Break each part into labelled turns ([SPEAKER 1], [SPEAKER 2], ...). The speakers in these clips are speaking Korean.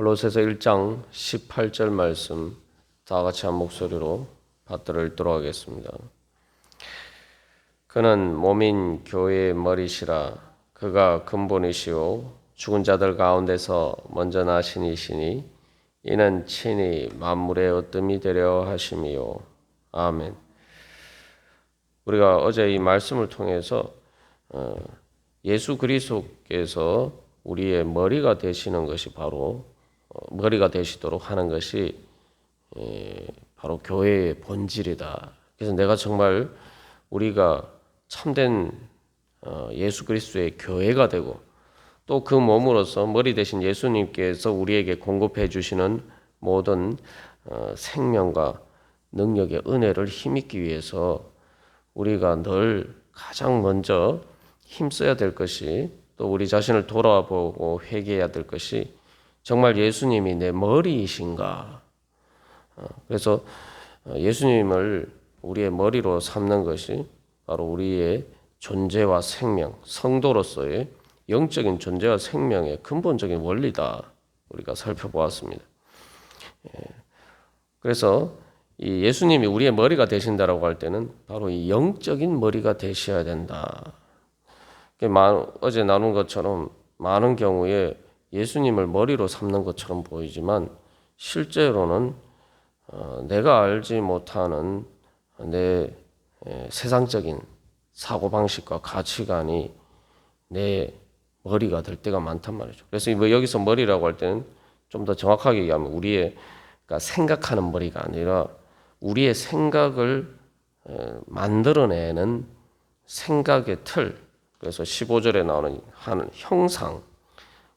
[SPEAKER 1] 골로새서 1장 18절 말씀 다 같이 한 목소리로 받들어 읽도록 하겠습니다. 그는 몸인 교회의 머리시라 그가 근본이시오 죽은 자들 가운데서 먼저 나신 이시니 이는 친히 만물의 어뜸이 되려 하심이요 아멘. 우리가 어제 이 말씀을 통해서 어, 예수 그리스도께서 우리의 머리가 되시는 것이 바로 어, 머리가 되시도록 하는 것이 에, 바로 교회의 본질이다. 그래서 내가 정말 우리가 참된 어, 예수 그리스도의 교회가 되고 또 그 몸으로서 머리 대신 예수님께서 우리에게 공급해 주시는 모든 어, 생명과 능력의 은혜를 힘입기 위해서 우리가 늘 가장 먼저 힘써야 될 것이 또 우리 자신을 돌아보고 회개해야 될 것이 정말 예수님이 내 머리이신가? 어, 그래서 어, 예수님을 우리의 머리로 삼는 것이 바로 우리의 존재와 생명, 성도로서의 영적인 존재와 생명의 근본적인 원리다. 우리가 살펴보았습니다. 예. 그래서 이 예수님이 우리의 머리가 되신다라고 할 때는 바로 이 영적인 머리가 되셔야 된다. 어제 나눈 것처럼 많은 경우에 예수님을 머리로 삼는 것처럼 보이지만 실제로는 어, 내가 알지 못하는 내 세상적인 사고 방식과 가치관이 내 머리가 될 때가 많단 말이죠. 그래서 뭐 여기서 머리라고 할 때는 좀 더 정확하게 얘기하면 우리의 그러니까 생각하는 머리가 아니라 우리의 생각을 만들어내는 생각의 틀. 그래서 15절에 나오는 하는 형상,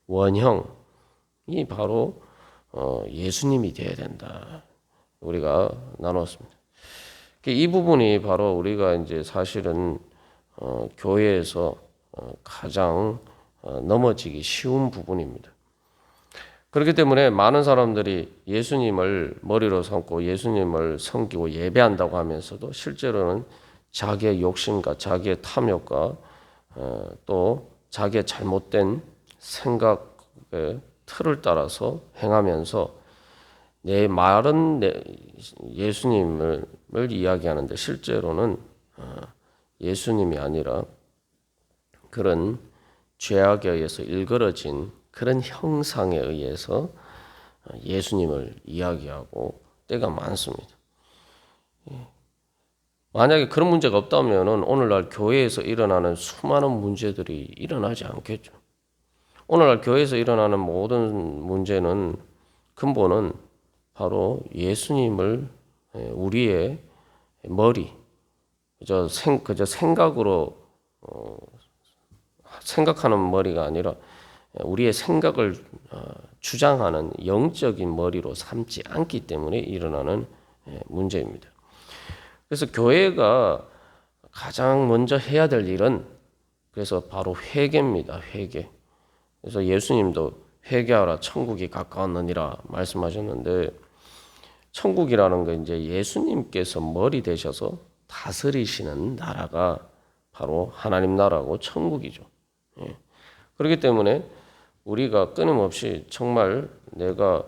[SPEAKER 1] 원형이 바로 어, 예수님이 되어야 된다. 우리가 나눴습니다. 이 부분이 바로 우리가 이제 사실은 어, 교회에서 어, 가장 넘어지기 쉬운 부분입니다. 그렇기 때문에 많은 사람들이 예수님을 머리로 삼고 예수님을 섬기고 예배한다고 하면서도 실제로는 자기의 욕심과 자기의 탐욕과 또 자기의 잘못된 생각의 틀을 따라서 행하면서 내 말은 예수님을 이야기하는데 실제로는 어, 예수님이 아니라 그런 죄악에 의해서 일그러진 그런 형상에 의해서 예수님을 이야기하고 때가 많습니다. 예. 만약에 그런 문제가 없다면 오늘날 교회에서 일어나는 수많은 문제들이 일어나지 않겠죠. 오늘날 교회에서 일어나는 모든 문제는 근본은 바로 예수님을 예, 우리의 머리, 그저 생, 그저 생각으로 어, 생각하는 머리가 아니라 우리의 생각을 어, 주장하는 영적인 머리로 삼지 않기 때문에 일어나는 예, 문제입니다. 그래서 교회가 가장 먼저 해야 될 일은 그래서 바로 회개입니다. 회개. 그래서 예수님도 회개하라 천국이 가까웠느니라 말씀하셨는데 천국이라는 게 이제 예수님께서 머리 되셔서 다스리시는 나라가 바로 하나님 나라고 천국이죠. 예. 그렇기 때문에 우리가 끊임없이 정말 내가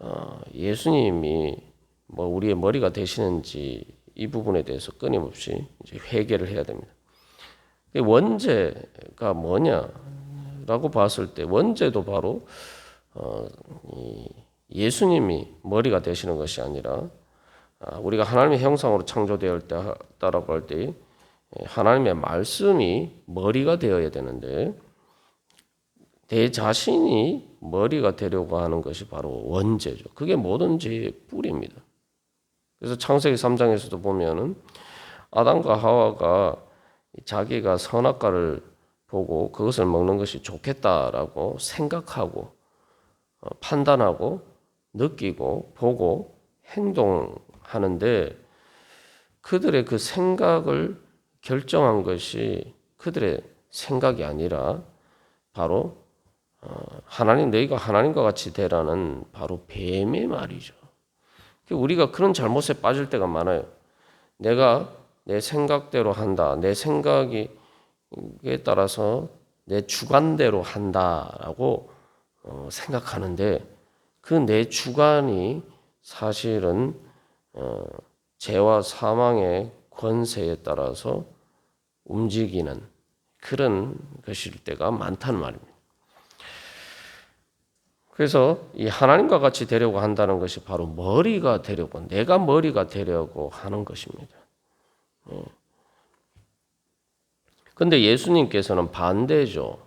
[SPEAKER 1] 어, 예수님이 뭐 우리의 머리가 되시는지 이 부분에 대해서 끊임없이 회개를 해야 됩니다. 원죄가 뭐냐 라고 봤을 때 원죄도 바로 어, 예수님이 머리가 되시는 것이 아니라 아, 우리가 하나님의 형상으로 창조되어 있다라고 할 때 하나님의 말씀이 머리가 되어야 되는데 내 자신이 머리가 되려고 하는 것이 바로 원죄죠. 그게 모든 죄의 뿌리입니다. 그래서 창세기 3장에서도 보면은 아담과 하와가 자기가 선악과를 보고 그것을 먹는 것이 좋겠다라고 생각하고 어, 판단하고 느끼고 보고 행동하는데 그들의 그 생각을 결정한 것이 그들의 생각이 아니라 바로 어, 하나님 너희가 하나님과 같이 되라는 바로 뱀의 말이죠. 우리가 그런 잘못에 빠질 때가 많아요. 내가 내 생각대로 한다. 내 생각 에 따라서 내 주관대로 한다라고 어, 생각하는데 그 내 주관이 사실은 어, 죄와 사망의 권세에 따라서 움직이는 그런 것일 때가 많다는 말입니다. 그래서 이 하나님과 같이 되려고 한다는 것이 바로 머리가 되려고 내가 머리가 되려고 하는 것입니다. 근데 예수님께서는 반대죠.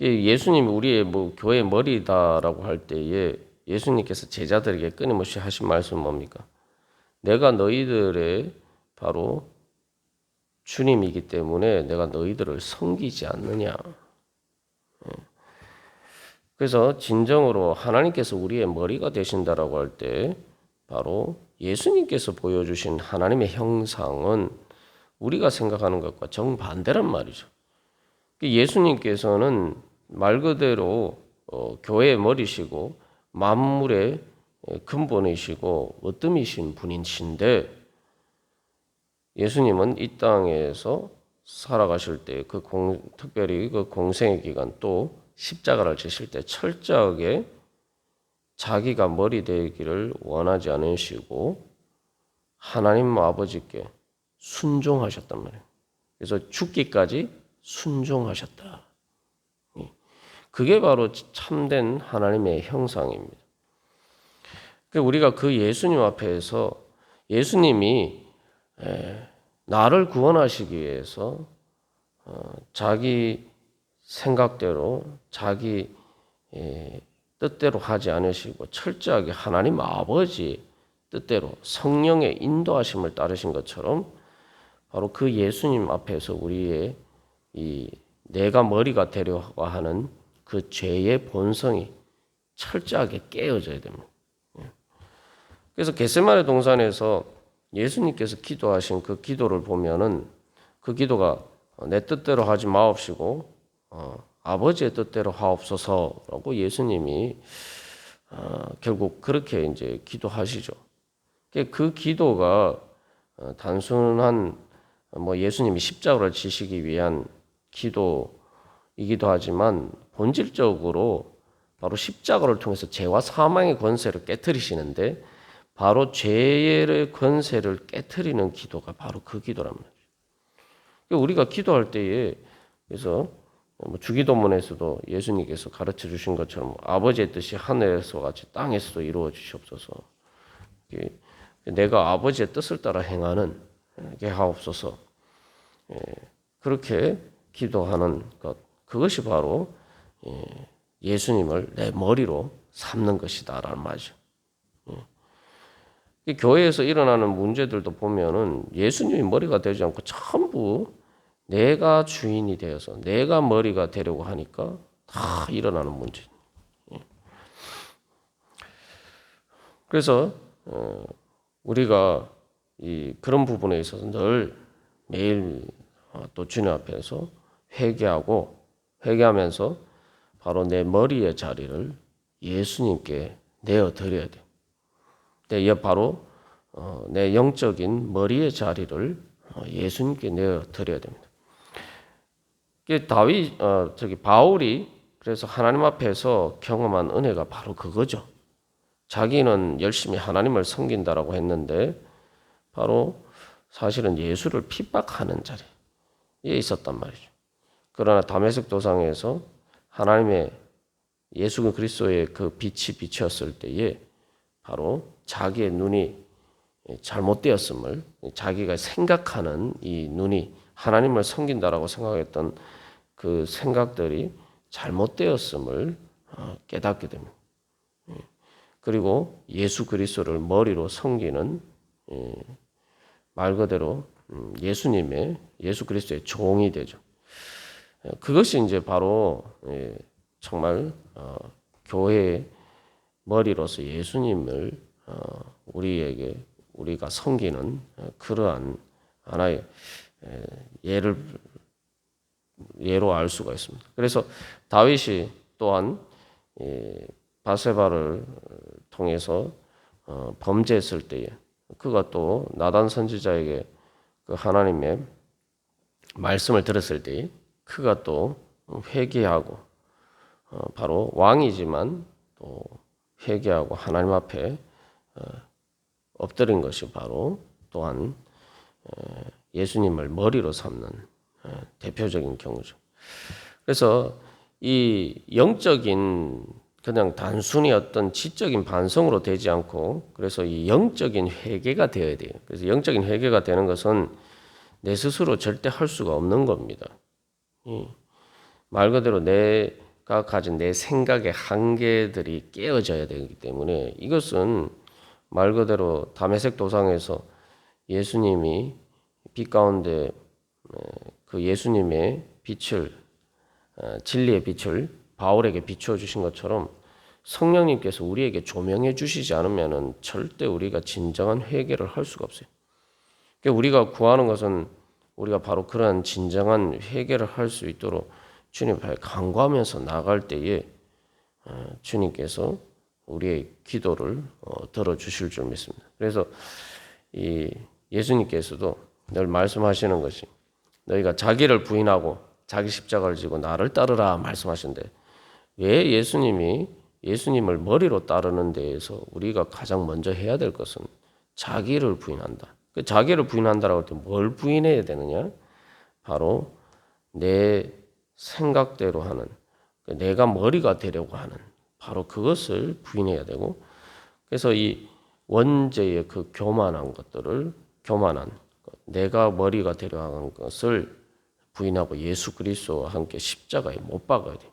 [SPEAKER 1] 예수님이 우리의 뭐 교회 머리다라고 할 때에 예수님께서 제자들에게 끊임없이 하신 말씀은 뭡니까? 내가 너희들의 바로 주님이기 때문에 내가 너희들을 섬기지 않느냐. 그래서 진정으로 하나님께서 우리의 머리가 되신다라고 할 때 바로 예수님께서 보여주신 하나님의 형상은 우리가 생각하는 것과 정반대란 말이죠. 예수님께서는 말 그대로 어, 교회의 머리시고 만물의 근본이시고 어뜸이신 분이신데 예수님은 이 땅에서 살아가실 때 그 특별히 그 공생의 기간 또 십자가를 지실 때 철저하게 자기가 머리 되기를 원하지 않으시고 하나님 아버지께 순종하셨단 말이에요. 그래서 죽기까지 순종하셨다. 그게 바로 참된 하나님의 형상입니다. 그러니까 우리가 그 예수님 앞에서 예수님이 나를 구원하시기 위해서 어, 자기 생각대로 자기 뜻대로 하지 않으시고 철저하게 하나님 아버지 뜻대로 성령의 인도하심을 따르신 것처럼 바로 그 예수님 앞에서 우리의 이 내가 머리가 되려고 하는 그 죄의 본성이 철저하게 깨어져야 됩니다. 예. 그래서 겟세마네 동산에서 예수님께서 기도하신 그 기도를 보면은 그 기도가 내 뜻대로 하지 마옵시고 어, 아버지의 뜻대로 하옵소서라고 예수님이 어, 결국 그렇게 이제 기도하시죠. 그 기도가 어, 단순한 뭐 예수님이 십자가를 지시기 위한 기도이기도 하지만 본질적으로 바로 십자가를 통해서 죄와 사망의 권세를 깨뜨리시는데 바로 죄의 권세를 깨뜨리는 기도가 바로 그 기도란 말이죠. 그러니까 우리가 기도할 때에 그래서 뭐 주기도문에서도 예수님께서 가르쳐 주신 것처럼 아버지의 뜻이 하늘에서 같이 땅에서도 이루어 주시옵소서. 내가 아버지의 뜻을 따라 행하는 게 하옵소서. 예, 그렇게 기도하는 것 그것이 바로 예, 예수님을 내 머리로 삼는 것이다라는 말이죠. 예. 교회에서 일어나는 문제들도 보면은 예수님이 머리가 되지 않고 전부 내가 주인이 되어서 내가 머리가 되려고 하니까 다 일어나는 문제. 예. 그래서 어, 우리가 이 그런 부분에 있어서 늘 매일 어, 또 주님 앞에서 회개하고 회개하면서 바로 내 머리의 자리를 예수님께 내어 드려야 돼. 내 바로 어, 내 영적인 머리의 자리를 어, 예수님께 내어 드려야 됩니다. 다윗 어, 저기 바울이 그래서 하나님 앞에서 경험한 은혜가 바로 그거죠. 자기는 열심히 하나님을 섬긴다라고 했는데 바로 사실은 예수를 핍박하는 자리에 있었단 말이죠. 그러나 담에색 도상에서 하나님의 예수 그리스도의 그 빛이 비쳤을 때에 바로 자기의 눈이 잘못되었음을 자기가 생각하는 이 눈이 하나님을 섬긴다라고 생각했던 그 생각들이 잘못되었음을 어, 깨닫게 됩니다. 예. 그리고 예수 그리스도를 머리로 섬기는 예, 말 그대로 음, 예수님의 예수 그리스도의 종이 되죠. 예, 그것이 이제 바로 정말 어, 교회의 머리로서 예수님을 어, 우리에게 우리가 섬기는 그러한 하나의 예를 예로 알 수가 있습니다. 그래서 다윗이 또한 바세바를 통해서 어, 범죄했을 때에 그가 또 나단 선지자에게 그 하나님의 말씀을 들었을 때에 그가 또 회개하고 어, 바로 왕이지만 또 회개하고 하나님 앞에 어, 엎드린 것이 바로 또한 어, 예수님을 머리로 삼는 어, 대표적인 경우죠. 그래서 이 영적인 그냥 단순히 어떤 지적인 반성으로 되지 않고 그래서 이 영적인 회개가 되어야 돼요. 그래서 영적인 회개가 되는 것은 내 스스로 절대 할 수가 없는 겁니다. 이말 그대로 내가 가진 내 생각의 한계들이 깨어져야 되기 때문에 이것은 말 그대로 담에색 도상에서 예수님이 빛 가운데 그 예수님의 빛을 어, 진리의 빛을 바울에게 비추어 주신 것처럼 성령님께서 우리에게 조명해 주시지 않으면은 절대 우리가 진정한 회개를 할 수가 없어요. 그러니까 우리가 구하는 것은 우리가 바로 그러한 진정한 회개를 할 수 있도록 주님 앞에 간구하면서 나갈 때에 어, 주님께서 우리의 기도를 어, 들어 주실 줄 믿습니다. 그래서 이 예수님께서도 늘 말씀하시는 것이 너희가 자기를 부인하고 자기 십자가를 지고 나를 따르라 말씀하신데 왜 예수님이 예수님을 머리로 따르는 데에서 우리가 가장 먼저 해야 될 것은 자기를 부인한다. 그 자기를 부인한다라고 할 때 뭘 부인해야 되느냐? 바로 내 생각대로 하는 그 내가 머리가 되려고 하는 바로 그것을 부인해야 되고 그래서 이 원죄의 그 교만한 것들을 교만한 것, 내가 머리가 되려고 하는 것을 부인하고 예수 그리스도와 함께 십자가에 못 박아야 돼.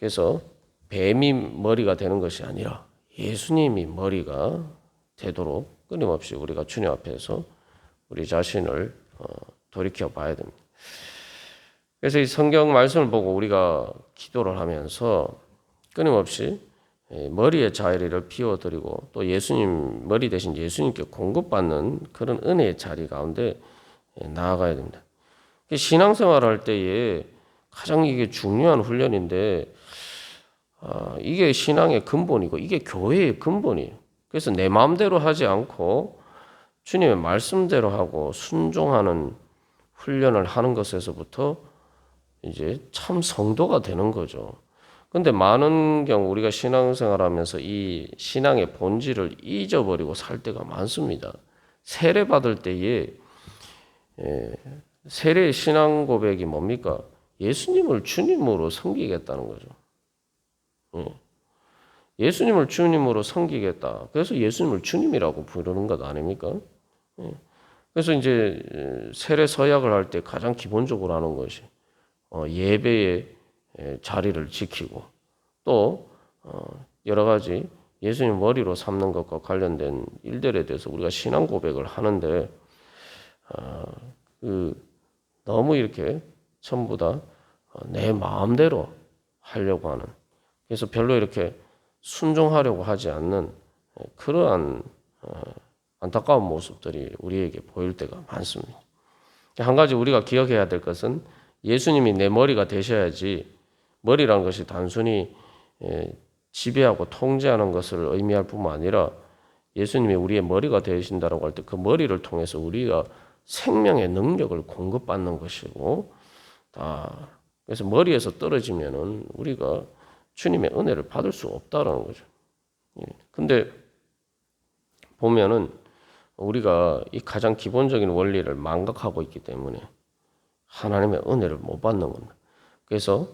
[SPEAKER 1] 그래서 뱀이 머리가 되는 것이 아니라 예수님이 머리가 되도록 끊임없이 우리가 주님 앞에서 우리 자신을 어, 돌이켜 봐야 됩니다. 그래서 이 성경 말씀을 보고 우리가 기도를 하면서 끊임없이 머리의 자리를 피워드리고 또 예수님 머리 대신 예수님께 공급받는 그런 은혜의 자리 가운데 나아가야 됩니다. 신앙생활 할 때에 가장 이게 중요한 훈련인데 아, 이게 신앙의 근본이고 이게 교회의 근본이에요. 그래서 내 마음대로 하지 않고 주님의 말씀대로 하고 순종하는 훈련을 하는 것에서부터 이제 참 성도가 되는 거죠. 근데 많은 경우 우리가 신앙생활 하면서 이 신앙의 본질을 잊어버리고 살 때가 많습니다. 세례 받을 때에 예, 세례 신앙 고백이 뭡니까? 예수님을 주님으로 섬기겠다는 거죠. 예. 예수님을 주님으로 섬기겠다. 그래서 예수님을 주님이라고 부르는 것 아닙니까? 예. 그래서 이제 세례 서약을 할 때 가장 기본적으로 하는 것이 어, 예배의 자리를 지키고 또 어, 여러 가지 예수님 머리로 삼는 것과 관련된 일들에 대해서 우리가 신앙 고백을 하는데 어, 그 너무 이렇게 전부 다 내 마음대로 하려고 하는 그래서 별로 이렇게 순종하려고 하지 않는 그러한 안타까운 모습들이 우리에게 보일 때가 많습니다. 한 가지 우리가 기억해야 될 것은 예수님이 내 머리가 되셔야지 머리라는 것이 단순히 지배하고 통제하는 것을 의미할 뿐만 아니라 예수님이 우리의 머리가 되신다라고 할 때 그 머리를 통해서 우리가 생명의 능력을 공급받는 것이고 다 그래서 머리에서 떨어지면은 우리가 주님의 은혜를 받을 수 없다라는 거죠. 예. 근데 보면은 우리가 이 가장 기본적인 원리를 망각하고 있기 때문에 하나님의 은혜를 못 받는 겁니다. 그래서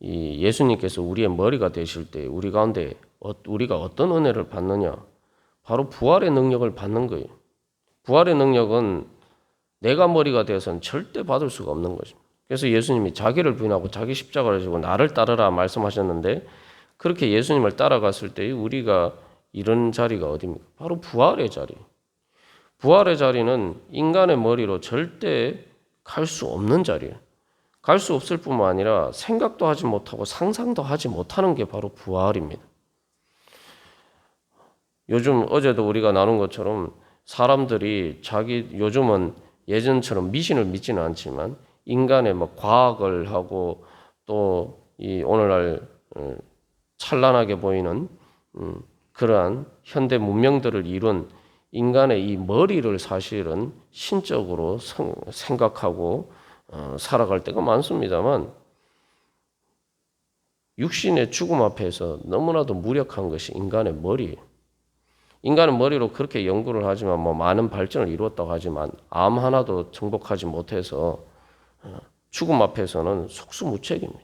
[SPEAKER 1] 이 예수님께서 우리의 머리가 되실 때 우리 가운데 어, 우리가 어떤 은혜를 받느냐? 바로 부활의 능력을 받는 거예요. 부활의 능력은 내가 머리가 되어서는 절대 받을 수가 없는 거죠. 그래서 예수님이 자기를 부인하고 자기 십자가를 지고 나를 따르라 말씀하셨는데 그렇게 예수님을 따라갔을 때 우리가 이런 자리가 어디입니까? 바로 부활의 자리. 부활의 자리는 인간의 머리로 절대 갈 수 없는 자리예요. 갈 수 없을 뿐만 아니라 생각도 하지 못하고 상상도 하지 못하는 게 바로 부활입니다. 요즘 어제도 우리가 나눈 것처럼 사람들이 자기 요즘은 예전처럼 미신을 믿지는 않지만 인간의 뭐 과학을 하고 또 이 오늘날 어, 찬란하게 보이는 음, 그러한 현대 문명들을 이룬 인간의 이 머리를 사실은 신적으로 생각하고 어, 살아갈 때가 많습니다만 육신의 죽음 앞에서 너무나도 무력한 것이 인간의 머리. 인간은 머리로 그렇게 연구를 하지만 뭐 많은 발전을 이루었다고 하지만 암 하나도 정복하지 못해서 어, 죽음 앞에서는 속수무책입니다.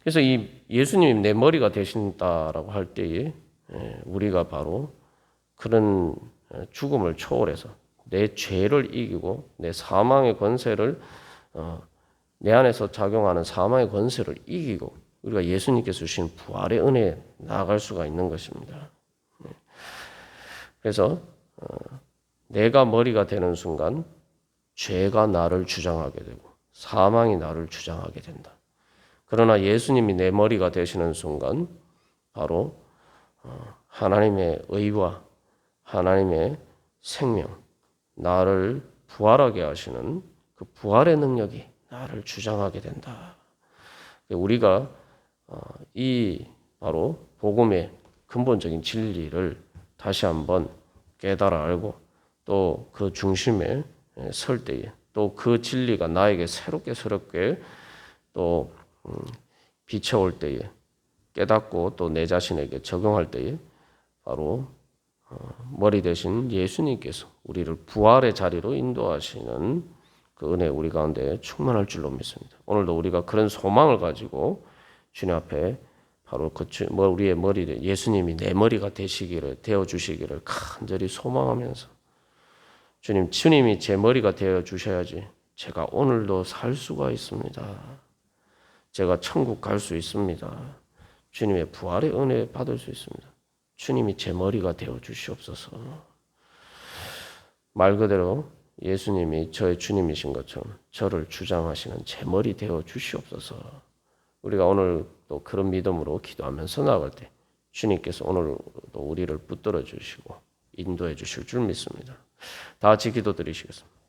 [SPEAKER 1] 그래서 이 예수님이 내 머리가 되신다라고 할 때에 예, 우리가 바로 그런 어, 죽음을 초월해서 내 죄를 이기고 내 사망의 권세를 어, 내 안에서 작용하는 사망의 권세를 이기고 우리가 예수님께서 주신 부활의 은혜에 나아갈 수가 있는 것입니다. 네. 그래서 어, 내가 머리가 되는 순간 죄가 나를 주장하게 되고 사망이 나를 주장하게 된다. 그러나 예수님이 내 머리가 되시는 순간 바로 어, 하나님의 의와 하나님의 생명, 나를 부활하게 하시는 그 부활의 능력이 나를 주장하게 된다. 우리가 어, 이 바로 복음의 근본적인 진리를 다시 한번 깨달아 알고 또 그 중심에 설 때에 또 그 진리가 나에게 새롭게 새롭게 또 음, 비춰올 때에 깨닫고 또 내 자신에게 적용할 때에 바로 어, 머리 대신 예수님께서 우리를 부활의 자리로 인도하시는 그 은혜 우리 가운데 충만할 줄로 믿습니다. 오늘도 우리가 그런 소망을 가지고 주님 앞에 바로 그 우리의 머리를 예수님이 내 머리가 되시기를 되어 주시기를 간절히 소망하면서 주님 주님이 제 머리가 되어 주셔야지 제가 오늘도 살 수가 있습니다. 제가 천국 갈 수 있습니다. 주님의 부활의 은혜 받을 수 있습니다. 주님이 제 머리가 되어 주시옵소서. 말 그대로 예수님이 저의 주님이신 것처럼 저를 주장하시는 제 머리 되어 주시옵소서. 우리가 오늘 또 그런 믿음으로 기도하면서 나갈 때 주님께서 오늘도 우리를 붙들어 주시고 인도해 주실 줄 믿습니다. 다 같이 기도 드리시겠습니다.